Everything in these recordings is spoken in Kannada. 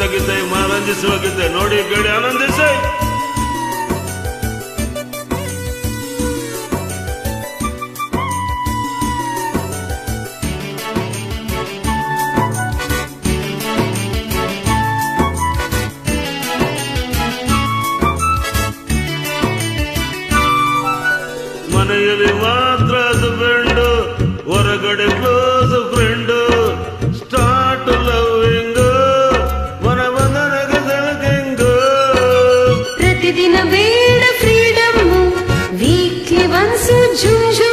ತಗಿತೈ ಮನರಂಜಿಸುವಾಗಿದ್ದೆ ನೋಡಿ ಕೇಳಿ ಆನಂದಿಸೈ. झुंझ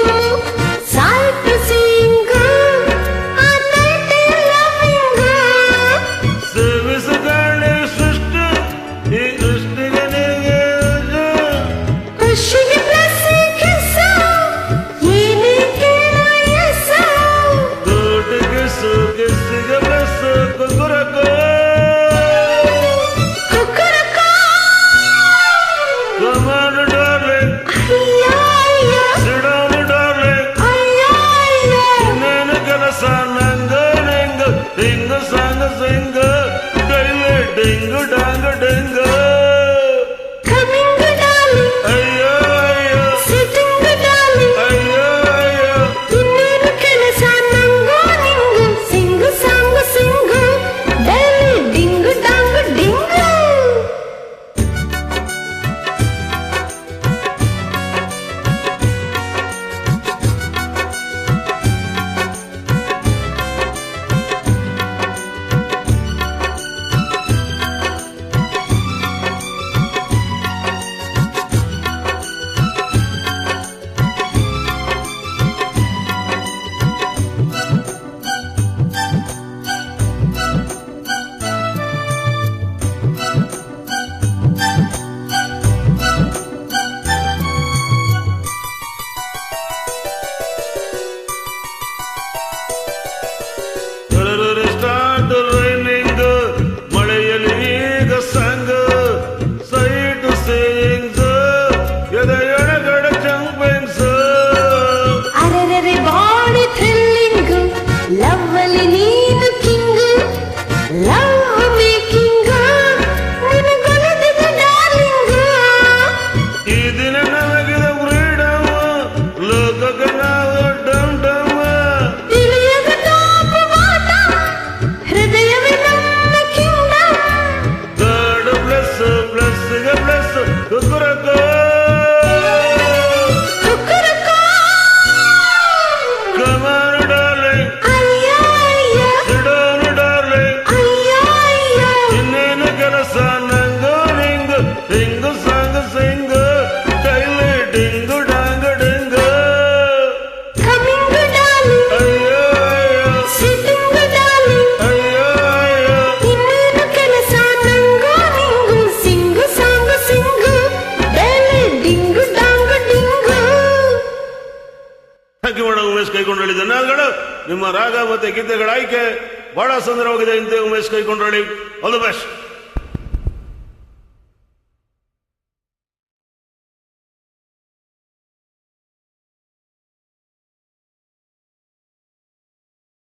ding dangu ding. stay Good, good, good. ಯಾಕೆ ಮಾಡ ಉಮೇಶ್ ಕೈಕೊಂಡಳಿದ ನಿಮ್ಮ ರಾಗ ಮತ್ತೆ ಗೀತೆಗಳ ಆಯ್ಕೆ ಬಹಳ ಸುಂದರವಾಗಿದೆ ಇಂತೆ Umesh Kaikondalli all the best